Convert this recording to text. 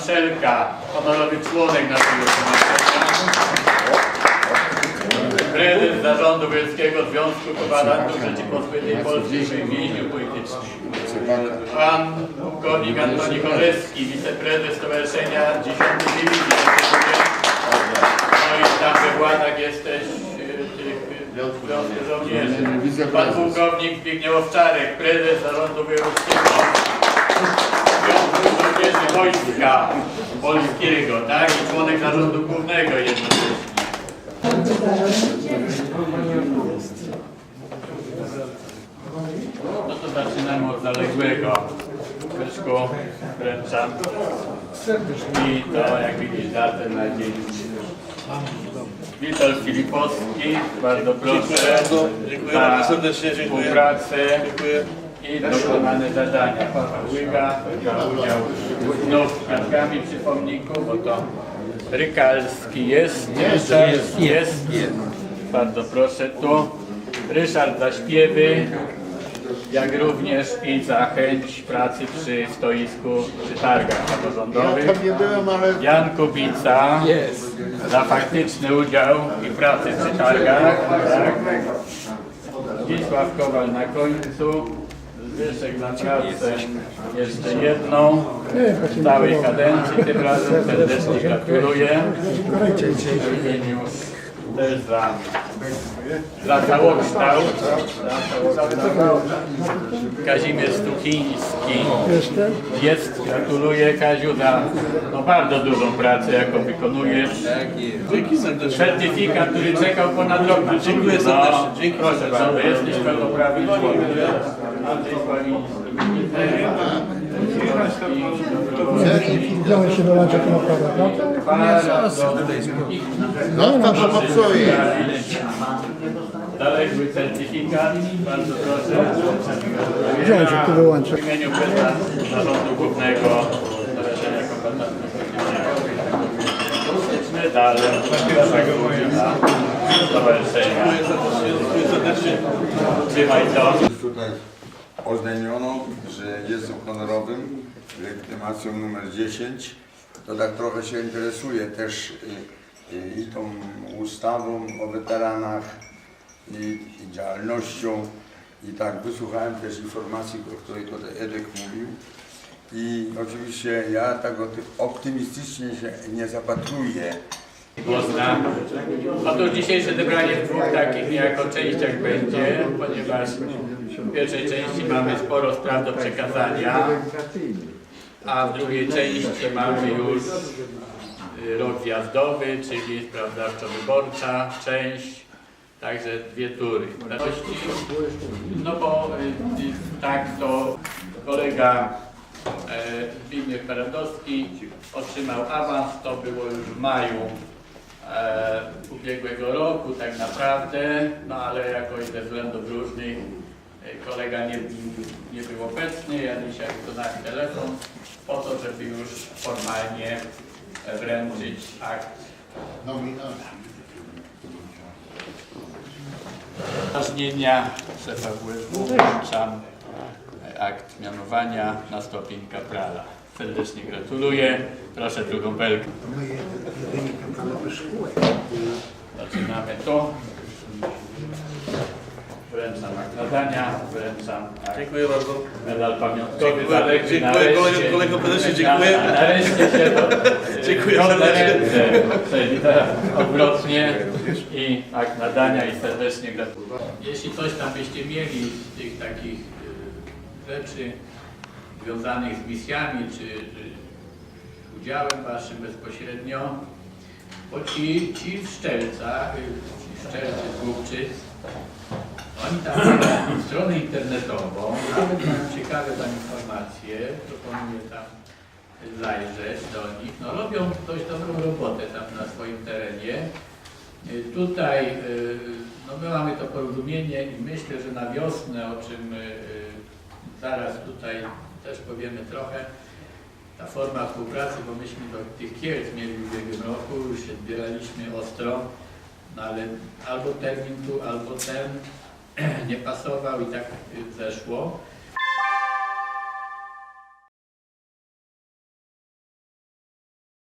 Stefan Szelka, honorowy członek naszego. Prezes Zarządu Wojewódzkiego Związku Kombatantów Rzeczypospolitej Polskiej w więźniu politycznym. Pan pułkownik Antoni Korzewski, wiceprezes Stowarzyszenia 10 Dywizji. No i tam we Władach jesteś y, tych Związku Żołnierzy. Pan pułkownik Zbigniew Owczarek, prezes Zarządu Wojewódzkiego Żołnierzy Wojska Polskiego, tak? I członek Zarządu Głównego jednocześnie. No to zaczynamy od zaległego. Leszku, wręczam. I to, jak widzisz, datę na dzień. Witold Filipowski, bardzo proszę. Dziękuję bardzo serdecznie, dziękuję. Współpracę Dziękuję. I dokonane zadania. Łyga za udział znów kwiatkami przy pomniku, bo to Rykalski jest. Ryszard jest. Bardzo proszę tu. Ryszard za śpiewy, jak również i za chęć pracy przy stoisku, przy targach samorządowych. Jan Kubica za faktyczny udział i pracę przy targach. Tak. Zdzisław Kowal na końcu. Zbyszek na pracę jeszcze jedną w całej kadencji. Tym razem serdecznie gratuluję. Też za, za całokształt. Kazimierz Stuchiński jest. Gratuluję Kaziu za no, bardzo dużą pracę, jaką wykonujesz. Certyfikat, który czekał ponad rok na Dziękuję ciebie. serdecznie. Proszę bardzo, jesteś pełnoprawny człowiek. Wziąłeś się do luncha to naprawdę, prawda? no to to popsuje. Zaległy certyfikat, bardzo proszę. Wziąłem się tu wyłączyć. W imieniu prezesa Zarządu Głównego Stowarzyszenia Kombatantów Medalem naszego wojska Stowarzyszenia. Trzymaj to. Oznajmiono, że jestem honorowym legitymacją numer 10. To tak trochę się interesuje też y, y, i tą ustawą o weteranach i, i działalnością. I tak wysłuchałem też informacji, o której tutaj Edek mówił. I oczywiście ja tak optymistycznie się nie zapatruję. Głos na... Otóż dzisiejsze zebranie w dwóch takich niejako częściach będzie, ponieważ w pierwszej części mamy sporo spraw do przekazania, a w drugiej części mamy już y, rok wjazdowy, czyli sprawozdawczo-wyborcza część, także dwie tury. No bo y, y, tak to kolega Zbigniew Paradowski otrzymał awans, to było już w maju e, ubiegłego roku tak naprawdę, no ale jakoś ze względów różnych e, kolega nie, nie był obecny, ja dzisiaj wykonałem telefon po to, żeby już formalnie wręczyć akt Upoważnienia szefa WSW wręczam akt mianowania na stopień kaprala. Serdecznie gratuluję. Proszę drugą belkę. Zaczynamy to. Wręczam akt nadania, wręczam akt Dziękuję bardzo. medal pamiątkowy. Dziękuję, dziękuję, kolego- kolego prezesie, dziękuję. Na, nareszcie się to, Dziękuję serdecznie. ręce, czyli teraz odwrotnie i akt nadania i serdecznie gratuluję. Jeśli coś tam byście mieli z tych takich y, rzeczy związanych z misjami, czy, czy udziałem waszym bezpośrednio, bo ci, ci w Szczelcach, y, ci Szczelcy z Głubczyc, oni tam mają stronę internetową, nawet mają ciekawe tam informacje, proponuję tam zajrzeć do nich. No robią dość dobrą robotę tam na swoim terenie. Y, Tutaj y, no my mamy to porozumienie i myślę, że na wiosnę, o czym zaraz tutaj też powiemy trochę, ta forma współpracy, bo myśmy do tych Kielc mieli w ubiegłym roku, już się zbieraliśmy ostro, no ale albo termin tu, albo ten nie pasował i tak zeszło.